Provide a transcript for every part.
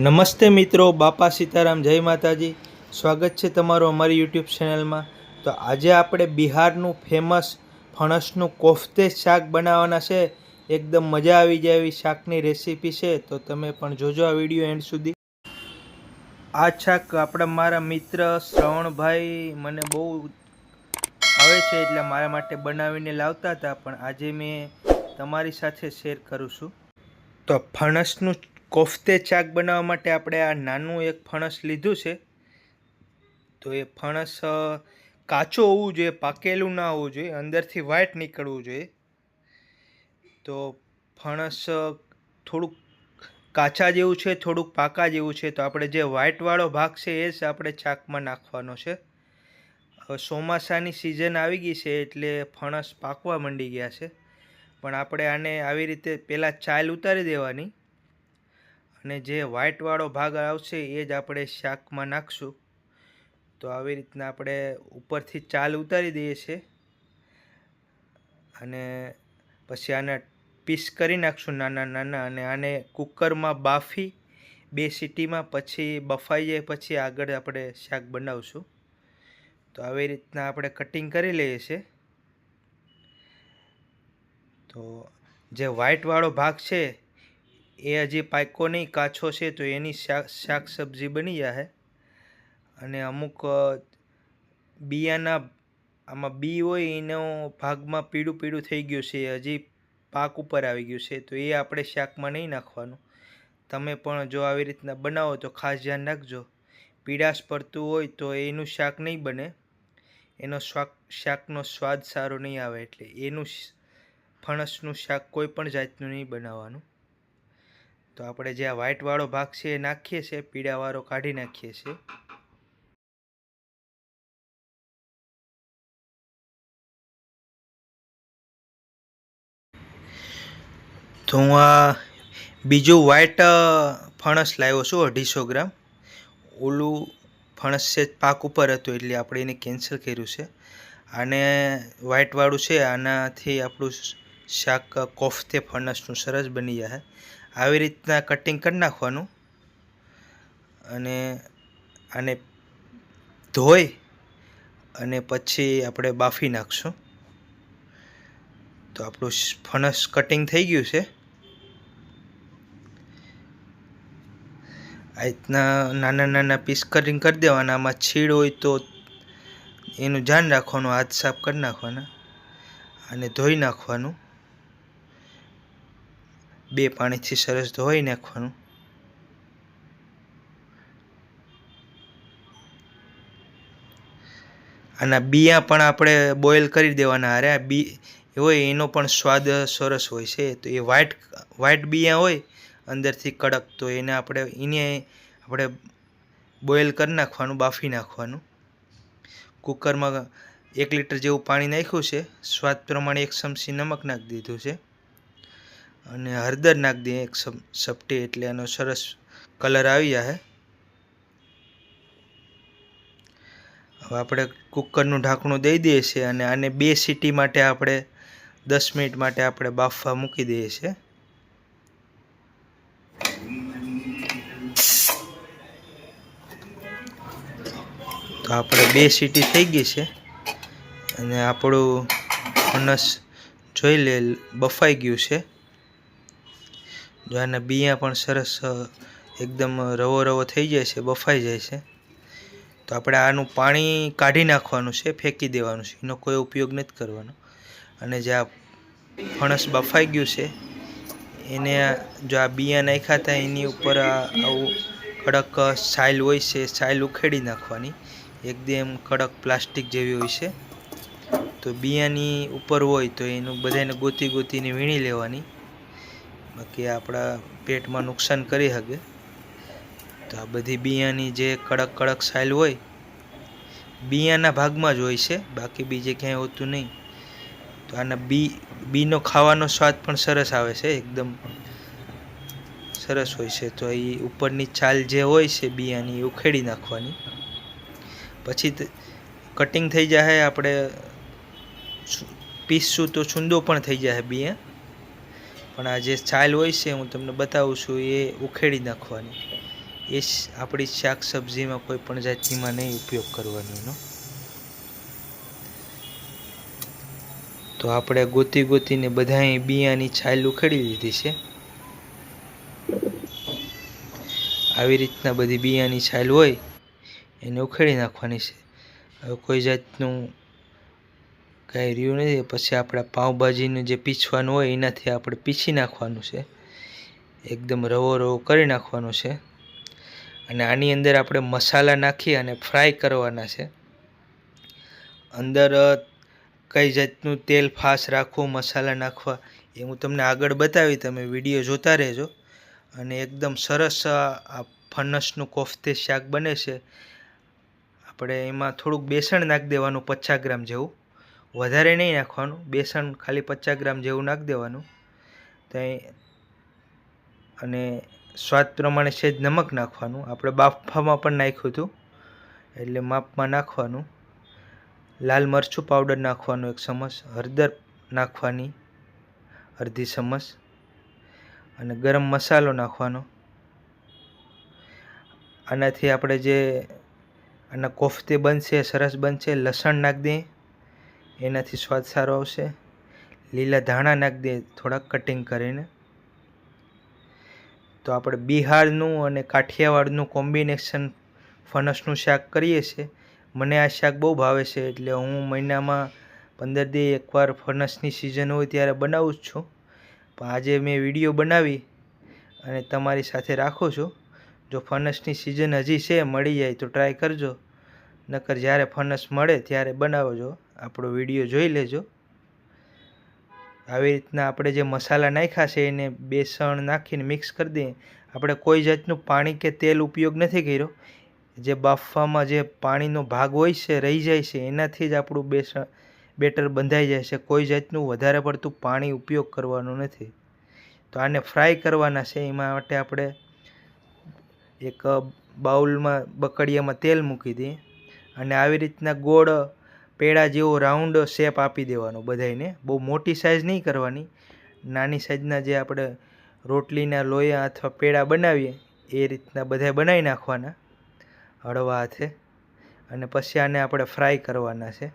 નમસ્તે મિત્રો, બાપા સીતારામ, જય માતાજી. સ્વાગત છે તમારું અમારી યુટ્યુબ ચેનલમાં. તો આજે આપણે બિહારનું ફેમસ ફણસનું કોફતે શાક બનાવવાના છે. એકદમ મજા આવી જાય એવી શાકની રેસીપી છે. તો તમે પણ જોજો આ વીડિયો એન્ડ સુધી. આ શાક આપણા મારા મિત્ર શ્રવણભાઈ મને બહુ આવે છે એટલે મારા માટે બનાવીને લાવતા હતા, પણ આજે મેં તમારી સાથે શેર કરું છું. તો ફણસનું કોફતે ચાક બનાવવા માટે આપણે આ નાનું એક ફણસ લીધું છે. તો એ ફણસ કાચો હોવું જોઈએ, પાકેલું ના હોવું જોઈએ, અંદરથી વ્હાઈટ નીકળવું જોઈએ. તો ફણસ થોડુંક કાચા જેવું છે, થોડુંક પાકા જેવું છે, તો આપણે જે વ્હાઈટવાળો ભાગ છે, એ જ આપણે ચાકમાં નાખવાનો છે. ચોમાસાની સિઝન આવી ગઈ છે, એટલે ફણસ પાકવા માંડી ગયા છે. પણ આપણે આને આવી રીતે પહેલાં ચાલ ઉતારી દેવાની. અને જે વ્હાઈટવાળો ભાગ આવશે એ જ આપણે શાકમાં નાખશું. તો આવી રીતના આપણે ઉપરથી ચાલ ઉતારી દઈએ છીએ. અને પછી આને પીસ કરી નાખશું નાના નાના અને આને કુકરમાં બાફી બે સીટીમાં પછી બફાઈ જાય પછી આગળ આપણે શાક બનાવશું. તો આવી રીતના આપણે કટિંગ કરી લઈએ છીએ. તો જે વ્હાઈટવાળો ભાગ છે એ હજી પાકો નહીં કાચો છે તો એની શાક શાક સબ્જી બની જશે અને અમુક બિયાના, આમાં બી હોય એનો ભાગમાં પીળું પીળું થઈ ગયું છે, હજી પાક ઉપર આવી ગયું છે, તો એ આપણે શાકમાં નહીં નાખવાનું. તમે પણ જો આવી રીતના બનાવો તો ખાસ ધ્યાન રાખજો. પીળાશ પડતું હોય તો એનું શાક નહીં બને. એનો શાક શાકનો સ્વાદ સારો નહીં આવે એટલે એનું ફણસનું શાક કોઈ પણ જાતનું નહીં બનાવવાનું. તો આપણે જે આ વ્હાઇટવાળો ભાગ છે એ નાખીએ છીએ, પીળાવાળો કાઢી નાખીએ છીએ. તો હું આ બીજું વ્હાઇટ ફણસ લાવ્યો છું, અઢીસો ગ્રામ. ઓલું ફણસ છે પાક ઉપર હતું એટલે આપણે એને કેન્સલ કર્યું છે. આને વ્હાઇટવાળું છે, આનાથી આપણું શાક કોફતે ફણસનું સરસ બની જાય. આવી રીતના કટિંગ કરી નાખવાનું. અને આને ધોઈ અને પછી આપણે બાફી નાખશું. તો આપણું ફણસ કટિંગ થઈ ગયું છે. આ રીતના નાના નાના પીસ કટિંગ કરી દેવાના. આમાં છીડ હોય તો એનું ધ્યાન રાખવાનું. હાથ સાફ કરી નાખવાના. અને ધોઈ નાખવાનું. બે પાણીથી સરસ ધોઈ નાખવાનું. આના બિયા પણ આપણે બોઇલ કરી દેવાના અરે આ બી હોય, એનો પણ સ્વાદ સરસ હોય છે. તો એ વ્હાઈટ વ્હાઈટ બિયા હોય, અંદરથી કડક, તો એને આપણે એને આપણે બોઇલ કરી નાખવાનું, બાફી નાખવાનું. કુકરમાં એક લીટર જેવું પાણી નાખ્યું છે. સ્વાદ પ્રમાણે એક ચમચી નમક નાખી દીધું છે. અને હળદર નાખ દઈએ એક સપ સપટી એટલે એનો સરસ કલર આવી જાય હવે આપણે કુકરનું ઢાંકણું દઈ દઈએ છીએ અને આને બે સીટી માટે આપણે દસ મિનિટ માટે આપણે બાફવા મૂકી દઈએ છીએ. તો આપણે બે સીટી થઈ ગઈ છે અને આપણું ફણસ જોઈ લે, બફાઈ ગયું છે. જો આના બિયાં પણ સરસ એકદમ રવો રવો થઈ જાય છે, બફાઈ જાય છે, તો આપણે આનું પાણી કાઢી નાખવાનું છે, ફેંકી દેવાનું છે. એનો કોઈ ઉપયોગ નથી કરવાનો. અને જે આ ફણસ બફાઈ ગયું છે, એને જો આ બિયા નાખ્યા હતા, એની ઉપર આવું કડક સાઇલ હોય છે, સાઇલ ઉખેડી નાખવાની. એકદમ કડક પ્લાસ્ટિક જેવી હોય છે. તો બિયાની ઉપર હોય તો એનું બધાને ગોતી ગોતીને વીણી લેવાની. બાકી આપણા પેટમાં નુકસાન કરી શકે. તો આ બધી બિયાની જે કડક કડક સાઇલ હોય, બિયાના ભાગમાં જ હોય છે, બાકી બીજે ક્યાંય હોતું નહીં. તો આના બી, બીનો ખાવાનો સ્વાદ પણ સરસ આવે છે, એકદમ સરસ હોય છે. તો એ ઉપરની છાલ જે હોય છે બિયાની એ ઉખેડી નાખવાની. પછી કટિંગ થઈ જાય આપણે પીસશું તો છૂંદો પણ થઈ જાય બિયા. પણ આ જે છાલ હોય છે હું તમને બતાવું છું, એ ઉખેડી નાખવાની. એ આપણી શાક સબ્જીમાં કોઈ પણ જાતિમાં નહીં ઉપયોગ કરવાનો એનો. તો આપણે ગોતી ગોતીને બધાએ બિયાની છાલ ઉખેડી લીધી છે. આવી રીતના બધી બિયાની છાલ હોય, એને ઉખેડી નાખવાની છે. હવે કોઈ જાતનું કાંઈ રહ્યું નથી, પછી આપણે પાઉંભાજીનું જે પીછવાનું હોય એનાથી આપણે પીછી નાખવાનું છે. એકદમ રવો રવો કરી નાખવાનો છે. અને આની અંદર આપણે મસાલા નાખી અને ફ્રાય કરવાના છે. અંદર કઈ જાતનું તેલ ફાસ રાખવું, મસાલા નાખવા એ હું તમને આગળ બતાવી, તમે વીડિયો જોતા રહેજો. અને એકદમ સરસ આ ફનસનું કોફતે શાક બને છે. આપણે એમાં થોડુંક બેસણ નાખી દેવાનું, પચાસ ગ્રામ જેવું. વધારે નહીં નાખવાનું, બેસન ખાલી પચાસ ગ્રામ જેવું નાખી દેવાનું. ત્યાં અને સ્વાદ પ્રમાણે સહેજ નમક નાખવાનું. આપણે બાફામાં પણ નાખ્યું હતું, એટલે માપમાં નાખવાનું. લાલ મરચું પાવડર નાખવાનું એક ચમચ, હળદર નાખવાની અડધી ચમચ અને ગરમ મસાલો નાખવાનો. આનાથી આપણે જે, આના કોફતે બનશે, સરસ બનશે, લસણ નાખી દઈએ એનાથી સ્વાદ સારો આવશે. લીલા ધાણા નાખી દે, થોડાક કટિંગ કરીને. તો આપણે બિહારનું અને કાઠિયાવાડનું કોમ્બિનેશન ફણસનું શાક કરીએ છીએ. મને આ શાક બહુ ભાવે છે, એટલે હું મહિનામાં પંદર દી એકવાર ફણસની સિઝન હોય ત્યારે બનાવું જ છું. પણ આજે મેં વીડિયો બનાવી અને તમારી સાથે રાખું છું. જો ફણસની સિઝન હજી છે, મળી જાય તો ટ્રાય કરજો. નકર જ્યારે ફણસ મળે ત્યારે બનાવજો. આપણો વીડિયો જોઈ લેજો. આવી રીતના આપણે જે મસાલા નાખ્યા છે એને બેસણ નાખીને મિક્સ કરી દઈએ. આપણે કોઈ જાતનું પાણી કે તેલ ઉપયોગ નથી કર્યો. જે બાફવામાં જે પાણીનો ભાગ હોય છે, રહી જાય છે, એનાથી જ આપણું બેસણ, બેટર બંધાઈ જાય છે. કોઈ જાતનું વધારે પડતું પાણી ઉપયોગ કરવાનો નથી. તો આને ફ્રાય કરવાના છે. એમાં માટે આપણે એક બાઉલમાં, બકડિયામાં તેલ મૂકી દઈએ. અને આવી રીતના ગોળ પેડા જેવો રાઉન્ડ શેપ આપી દેવાનો બધાયને. બહુ મોટી સાઇઝ નહીં કરવાની. નાની સાઇઝના જે આપણે રોટલીના લોયા અથવા પેડા બનાવીએ, એ રીતના બધાય બનાવી નાખવાના. હળવા હાથે. અને પછી આને આપણે ફ્રાય કરવાના છે.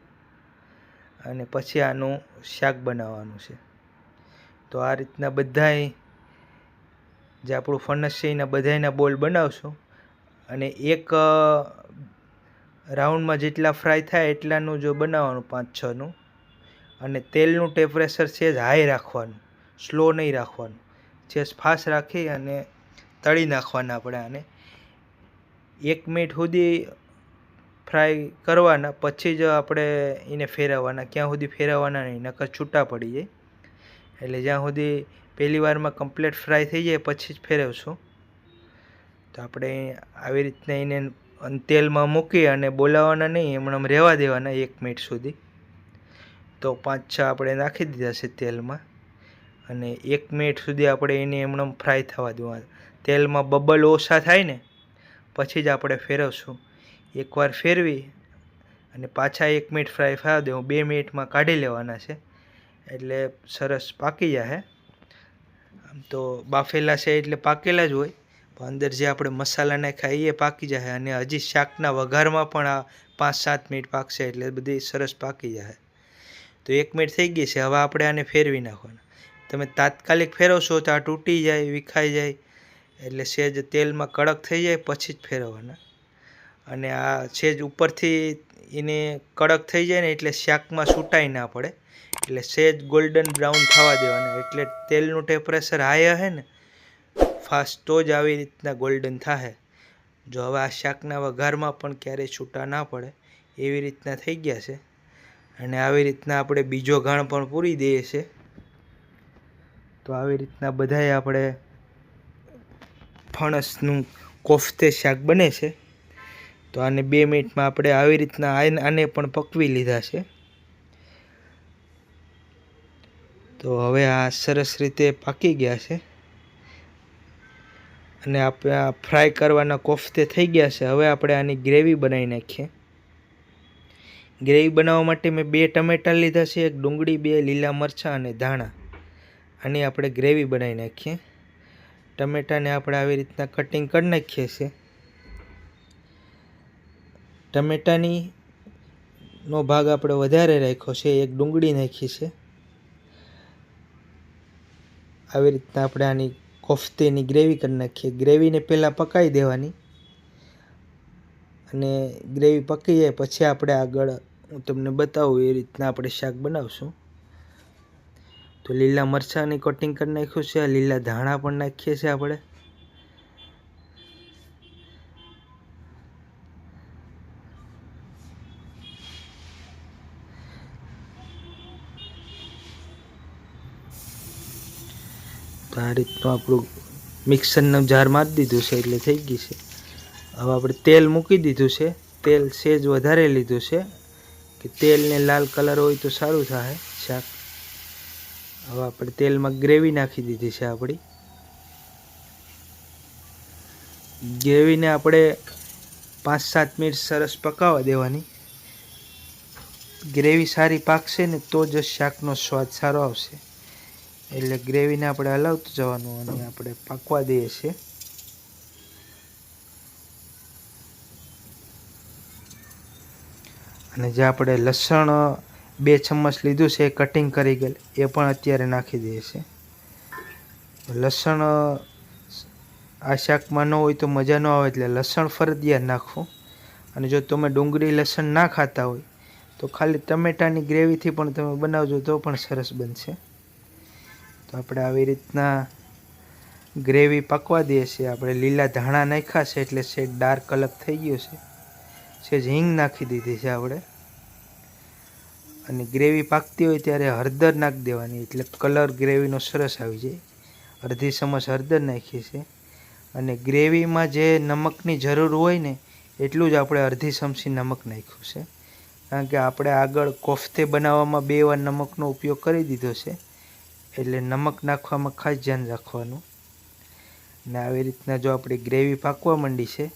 અને પછી આનું શાક બનાવવાનું છે. તો આ રીતના બધાય જે આપણું ફણસ છે એના બધાયના બોલ બનાવશું. અને એક રાઉન્ડમાં જેટલા ફ્રાય થાય એટલાનું જો બનાવવાનું પાંચ છનું. અને તેલનું ટેમ્પરેચર છે જ હાઈ રાખવાનું, સ્લો નહીં રાખવાનું. છે ફાસ્ટ રાખી અને તળી નાખવાના આપણે આને. એક મિનિટ સુધી ફ્રાય કરવાના, પછી જ આપણે એને ફેરવવાના. ક્યાં સુધી ફેરવવાના નહીં, નકર છૂટા પડી જાય. એટલે જ્યાં સુધી પહેલી વારમાં કમ્પ્લીટ ફ્રાય થઈ જાય, પછી જ ફેરવશું. તો આપણે આવી રીતના એને અન- તેલમાં મૂકી અને બોલાવવાના નહીં, એમણે રહેવા દેવાના એક મિનિટ સુધી. તો પાંચ છ આપણે નાખી દીધા છે તેલમાં અને એક મિનિટ સુધી આપણે એને એમણે ફ્રાય થવા દેવાના. તેલમાં બબલ ઓછા થાય ને, પછી જ આપણે ફેરવશું. એકવાર ફેરવી અને પાછા એક મિનિટ ફ્રાય થવા દેવું બે મિનિટમાં કાઢી લેવાના છે. એટલે સરસ પાકી જાય આમ તો બાફેલા છે એટલે પાકેલા જ હોય. અંદર જે આપણે મસાલા નાખ્યા એ પાકી જાય અને હજી શાકના વઘારમાં પણ આ પાંચ સાત મિનિટ પાકશે એટલે બધી સરસ પાકી જાય. તો એક મિનિટ થઈ ગઈ છે, હવે આપણે આને ફેરવી નાખવાના. તમે તાત્કાલિક ફેરવશો તો આ તૂટી જાય, વિખાઈ જાય, એટલે સેજ તેલમાં કડક થઈ જાય, પછી જ ફેરવવાના. અને આ સેજ ઉપરથી એને કડક થઈ જાય ને એટલે શાકમાં છૂટાઈ ના પડે. એટલે સેજ ગોલ્ડન બ્રાઉન થવા દેવાના. એટલે તેલનું ટેમ્પરેચર હાઈ હશે ને ફાસ્ટ તો જ આવી રીતના ગોલ્ડન થાય જો હવે આ શાકના વઘારમાં પણ ક્યારેય છૂટા ના પડે, એવી રીતના થઈ ગયા છે. અને આવી રીતના આપણે બીજો ઘાણ પણ પૂરી દઈએ છે. તો આવી રીતના બધાય આપણે ફણસનું કોફતે શાક બને છે. તો આને બે મિનિટમાં આપણે આવી રીતના આને પણ પકવી લીધા છે. તો હવે આ સરસ રીતે પાકી ગયા છે. અને આપણે આ ફ્રાય કરવાના કોફતે થઈ ગયા છે. હવે આપણે આની ગ્રેવી બનાવી નાખીએ. ગ્રેવી બનાવવા માટે મેં બે ટમેટાં લીધા છે, એક ડુંગળી, બે લીલા મરચાં અને ધાણા. આની આપણે ગ્રેવી બનાવી નાખીએ. ટમેટાને આપણે આવી રીતના કટિંગ કરી નાખીએ છીએ. ટમેટાની નો ભાગ આપણે વધારે રાખ્યો છે, એક ડુંગળી નાખી છે. આવી રીતના આપણે આની કોફતીની ગ્રેવી કરી નાખીએ. ગ્રેવીને પહેલાં પકાવી દેવાની અને ગ્રેવી પકી જાય પછી આપણે આગળ હું તમને બતાવું એ રીતના આપણે શાક બનાવશું. તો લીલા મરચાંની કટિંગ કરી નાખ્યું છે, લીલા ધાણા પણ નાખીએ છીએ આપણે. તો આપણું મિક્સરનું જાર મારી દીધું છે એટલે થઈ ગઈ છે. હવે આપણે તેલ મૂકી દીધું છે. તેલ સેજ વધારે લીધું છે કે તેલને લાલ કલર હોય તો સારું થાય શાક. હવે આપણે તેલમાં ગ્રેવી નાખી દીધી છે આપણી. ગ્રેવીને આપણે પાંચ સાત મિનિટ સરસ પકાવવા દેવાની. ગ્રેવી સારી પાકશે ને તો જ શાકનો સ્વાદ સારો આવશે. એટલે ગ્રેવીને આપણે હલાવતું જવાનું અને આપણે પાકવા દઈએ છીએ. અને જે આપણે લસણ, બે ચમચ લીધું છે, એ કટિંગ કરી ગયેલ, એ પણ અત્યારે નાખી દઈએ છીએ. લસણ, આ શાકમાં ન હોય તો મજા ન આવે એટલે લસણ ફરજિયાત નાખવું. અને જો તમે ડુંગળી, લસણ ના ખાતા હોય, તો ખાલી ટમેટાની ગ્રેવીથી પણ તમે બનાવજો, તો પણ સરસ બનશે. તો આપણે આવી રીતના ગ્રેવી પકવા દઈએ છીએ. આપણે લીલા ધાણા નાખ્યા છે એટલે શેડ ડાર્ક કલર થઈ ગયો છે. સેજ હિંગ નાખી દીધી છે આપણે. અને ગ્રેવી પાકતી હોય ત્યારે હળદર નાખી દેવાની. એટલે કલર ગ્રેવીનો સરસ આવી જાય. અડધી ચમચ હળદર નાખીએ છીએ. અને ગ્રેવીમાં જે નમકની જરૂર હોય ને, એટલું જ આપણે અડધી ચમચી નમક નાખ્યું છે. કારણ કે આપણે આગળ કોફતે બનાવવામાં બે વાર નમકનો ઉપયોગ કરી દીધો છે. એટલે નમક નાખવામાં ખાસ ધ્યાન રાખવાનું. ને આવી રીતના જો આપણી ગ્રેવી પાકવા માંડી છે,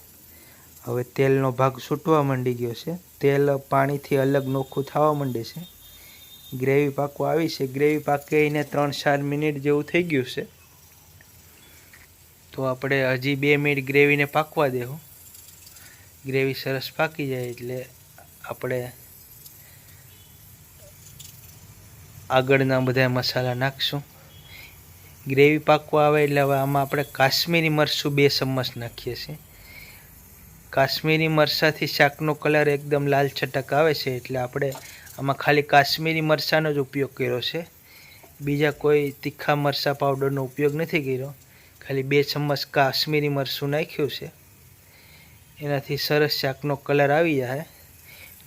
હવે તેલનો ભાગ છૂટવા માંડી ગયો છે. તેલ પાણીથી અલગ નોખું થવા માંડે છે. ગ્રેવી પાકવા આવી છે. ગ્રેવી પાકીને ત્રણ ચાર મિનિટ જેવું થઈ ગયું છે. તો આપણે હજી બે મિનિટ ગ્રેવીને પાકવા દેવું ગ્રેવી સરસ પાકી જાય એટલે આપણે આગળના બધા મસાલા નાખશું. ગ્રેવી પાકવા આવે એટલે હવે આમાં આપણે કાશ્મીરી મરચું બે ચમચ નાખીએ છીએ. કાશ્મીરી મરચાંથી શાકનો કલર એકદમ લાલ છટક આવે છે એટલે આપણે આમાં ખાલી કાશ્મીરી મરચાંનો જ ઉપયોગ કર્યો છે. બીજા કોઈ તીખા મરચાં પાવડરનો ઉપયોગ નથી કર્યો. ખાલી બે ચમચ કાશ્મીરી મરચું નાખ્યું છે. એનાથી સરસ શાકનો કલર આવી જાય.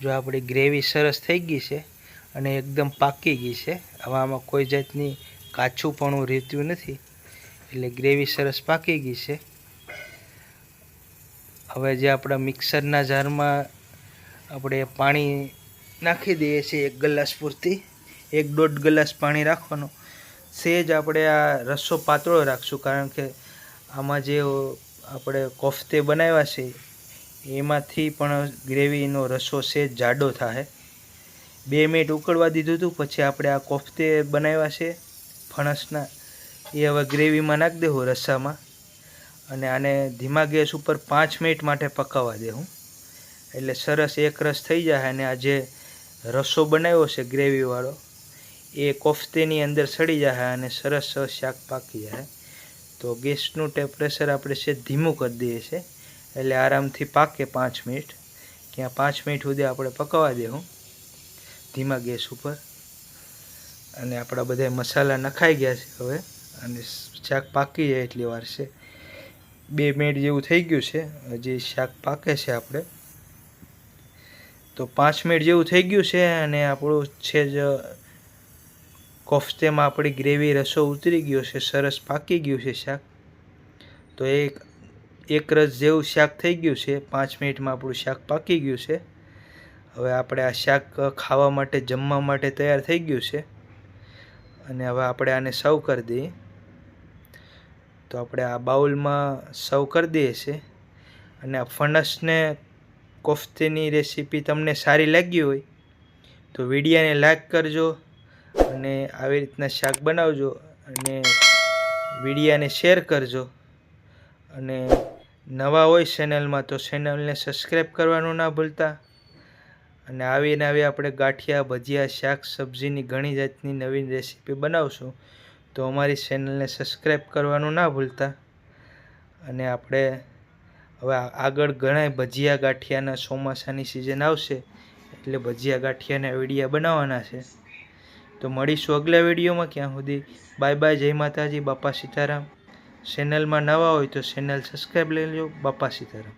જો આપણી ગ્રેવી સરસ થઈ ગઈ છે અને એકદમ પાકી ગઈ છે. હવે આમાં કોઈ જાતની કાચું પણ રહેતું નથી. એટલે ગ્રેવી સરસ પાકી ગઈ છે. હવે જે આપણા મિક્સરના જારમાં આપણે પાણી નાખી દઈએ છીએ એક ગ્લાસ પૂરતી, એક દોઢ ગ્લાસ પાણી રાખવાનું. સેજ આપણે આ રસો પાતળો રાખશું કારણ કે આમાં જે આપણે કોફતે બનાવ્યા છે, એમાંથી પણ ગ્રેવીનો રસો સેજ જાડો થાય બે મિનિટ ઉકળવા દીધું હતું, પછી આપણે આ કોફતે બનાવ્યા છે, ફણસના. એ હવે ગ્રેવીમાં નાખી દેવું રસ્સામાં અને આને ધીમા ગેસ ઉપર પાંચ મિનિટ માટે પકાવવા દેવું એટલે સરસ એક રસ થઈ જાય અને આ જે રસો બનાવ્યો છે ગ્રેવીવાળો, એ કોફતેની અંદર સડી જાય અને સરસ શાક પાકી જાય. તો ગેસનું ટેમ્પરેચર આપણે છે ધીમું કરી દઈએ છીએ. એટલે આરામથી પાકે પાંચ મિનિટ. ક્યાં પાંચ મિનિટ સુધી આપણે પકાવવા દેવું ધીમા ગેસ ઉપર. અને આપણા બધા મસાલા નખાઈ ગયા છે હવે. અને શાક પાકી જાય એટલી વાર છે. બે મિનિટ જેવું થઈ ગયું છે. હજી શાક પાકે છે આપણે. તો પાંચ મિનિટ જેવું થઈ ગયું છે અને આપણું છે જ કોફતેમાં આપણી ગ્રેવી રસો ઉતરી ગયો છે. સરસ પાકી ગયું છે શાક. તો એક એક રસ જેવું શાક થઈ ગયું છે. પાંચ મિનિટમાં આપણું શાક પાકી ગયું છે. હવે આપણે આ શાક ખાવા માટે, જમવા માટે તૈયાર થઈ ગયું છે. અને હવે આપણે આને સર્વ કરી દઈએ. તો આપણે આ બાઉલમાં સર્વ કરી દઈએ છીએ. અને આ ફણસને, કોફતીની રેસીપી તમને સારી લાગી હોય, તો વિડીયાને લાઈક કરજો અને આવી રીતના શાક બનાવજો અને વિડીયાને શેર કરજો. અને નવા હોય ચેનલમાં તો ચેનલને સબસ્ક્રાઈબ કરવાનું ના ભૂલતા. અને આવીને આવી આપણે ગાંઠિયા, ભજીયા, શાક, સબ્જીની ઘણી જાતની નવીન રેસીપી બનાવશું. તો અમારી ચેનલને સબસ્ક્રાઈબ કરવાનું ના ભૂલતા. અને આપણે હવે આગળ ઘણા ભજીયા ગાંઠિયાના ચોમાસાની સિઝન આવશે, એટલે ભજીયા ગાંઠિયાના વિડીયા બનાવવાના છે. તો મળીશું અગલા વિડીયોમાં ક્યાં સુધી? બાય બાય, જય માતાજી, બાપા સીતારામ. ચેનલમાં નવા હોય તો ચેનલ સબસ્ક્રાઈબ લઈ લો બાપા સીતારામ.